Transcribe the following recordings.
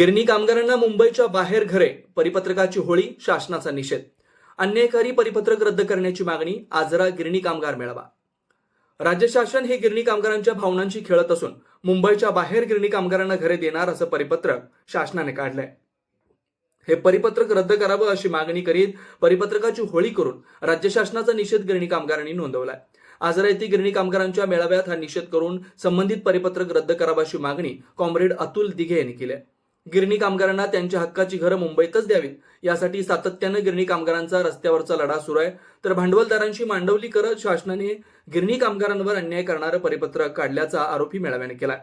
गिरणी कामगारांना मुंबईच्या बाहेर घरे परिपत्रकाची होळी शासनाचा निषेध. अन्यायकारी परिपत्रक रद्द करण्याची मागणी आजरा गिरणी कामगार मेळावा. राज्य शासन हे गिरणी कामगारांच्या भावनांशी खेळत असून मुंबईच्या बाहेर गिरणी कामगारांना घरे देणार असं परिपत्रक शासनाने काढलंय. हे परिपत्रक रद्द करावं अशी मागणी करीत परिपत्रकाची होळी करून राज्य शासनाचा निषेध गिरणी कामगारांनी नोंदवलाय. आजरा येथे गिरणी कामगारांच्या मेळाव्यात हा निषेध करून संबंधित परिपत्रक रद्द करावं अशी मागणी कॉम्रेड अतुल दिघे यांनी केली आहे. गिरणी कामगारांना त्यांच्या हक्काची घरं मुंबईतच द्यावीत. यासाठी सातत्यानं गिरणी कामगारांचा रस्त्यावरचा लढा सुरू आहे. तर भांडवलदारांशी मांडवली करत शासनाने गिरणी कामगारांवर अन्याय करणारं परिपत्रक काढल्याचा आरोपी मेळाव्याने केला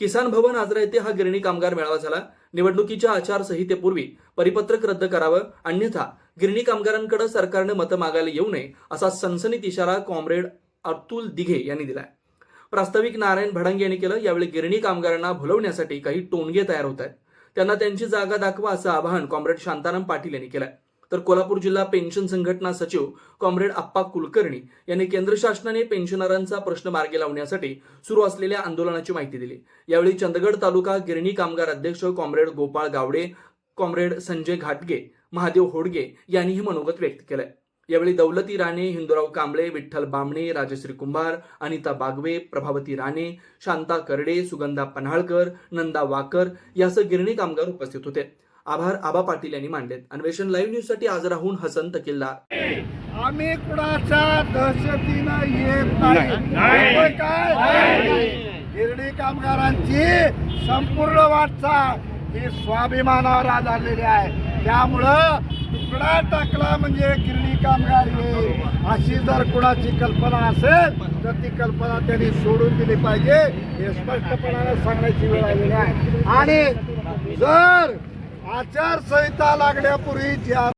किसान भवन आजरा येथे हा गिरणी कामगार मेळावा झाला. निवडणुकीच्या आचारसंहितेपूर्वी परिपत्रक रद्द करावं अन्यथा गिरणी कामगारांकडे सरकारनं मतं मागायला येऊ नये असा सनसनीत इशारा कॉम्रेड अतुल दिघे यांनी दिलाय. प्रास्ताविक नारायण भडंग यांनी केलं. यावेळी गिरणी कामगारांना भुलवण्यासाठी काही टोनगे तयार होत आहेत. त्यांना त्यांची जागा दाखवा असं आवाहन कॉम्रेड शांताराम पाटील यांनी केलंय. तर कोल्हापूर जिल्हा पेन्शन संघटना सचिव कॉम्रेड आप्पा कुलकर्णी यांनी केंद्र शासनाने पेन्शनरांचा प्रश्न मार्गी लावण्यासाठी सुरू असलेल्या आंदोलनाची माहिती दिली. यावेळी चंदगड तालुका गिरणी कामगार अध्यक्ष कॉम्रेड गोपाळ गावडे कॉम्रेड संजय घाटगे महादेव होडगे यांनीही मनोगत व्यक्त केलंय. यावेळी दौलती राणे हिंदुराव कांबळे विठ्ठल बामणे राजश्री कुंभार अनिता बागवे प्रभावती राणे शांता करडे सुगंधा पन्हाळकर नंदा वाकर यासह गिरणी कामगार उपस्थित होते. आभार आबा पाटील यांनी मांडलेत अन्वेषण लाईव्ह न्यूजसाठी आज राहून हसन तकिलदार आम्ही कुणाच्या दहशतीनं येत नाही. काय? गिरणी कामगारांची संपूर्ण वाटचाल ही स्वाभिमानावर आधारलेली आहे. त्यामुळं तुकडा टाकला म्हणजे गिरणी कामगार येईल अशी जर कुणाची कल्पना असेल तर ती कल्पना त्यांनी सोडून दिली पाहिजे. हे स्पष्टपणाने सांगण्याची वेळ आलेली आहे. आणि जर आचारसंहिता लागण्यापूर्वी ज्या